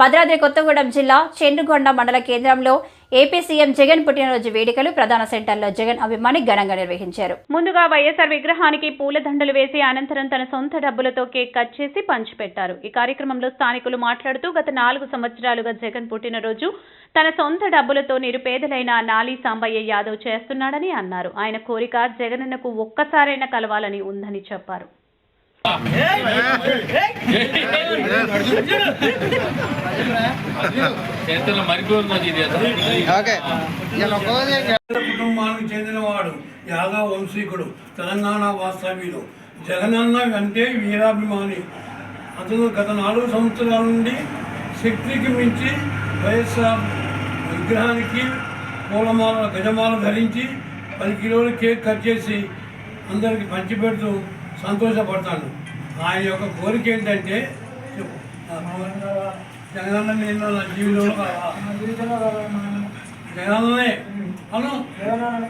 భద్రాద్రి కొత్తగూడెం జిల్లా చెండుగొండ మండల కేంద్రంలో ఏపీ సీఎం జగన్ పుట్టినరోజు వేడుకలు ప్రధాన సెంటర్లో జగన్ అభిమాని ఘనంగా నిర్వహించారు. ముందుగా వైఎస్ఆర్ విగ్రహానికి పూలదండలు వేసి అనంతరం తన సొంత డబ్బులతో కేక్ కట్ చేసి పంచిపెట్టారు ఈ కార్యక్రమంలో స్థానికులు మాట్లాడుతూ గత నాలుగు సంవత్సరాలుగా జగన్ పుట్టినరోజు తన సొంత డబ్బులతో నిరుపేదలైన నాలి సాంబయ్య యాదవ్ చేస్తున్నాడని అన్నారు. ఆయన కోరిక జగనన్నకు ఒక్కసారైనా కలవాలని ఉందని చెప్పారు. కుటుంబానికి చెందినవాడు యాదవ్ వంశీకుడు తెలంగాణ వాస్తవ్యుడు. జగనన్న అంటే వీరాభిమాని. అతను గత నాలుగు సంవత్సరాల నుండి శక్తికి మించి వైఎస్ఆర్ విగ్రహానికి పూలమాల గజమాల ధరించి పది కిలోల కేక్ కట్ చేసి అందరికి పంచిపెడుతూ సంతోషపడతాను ఆయన యొక్క కోరిక ఏంటంటే. జగనన్న మీద నా జీవితంలో కావాలా జగనన్ననే అవును జగనన్ననే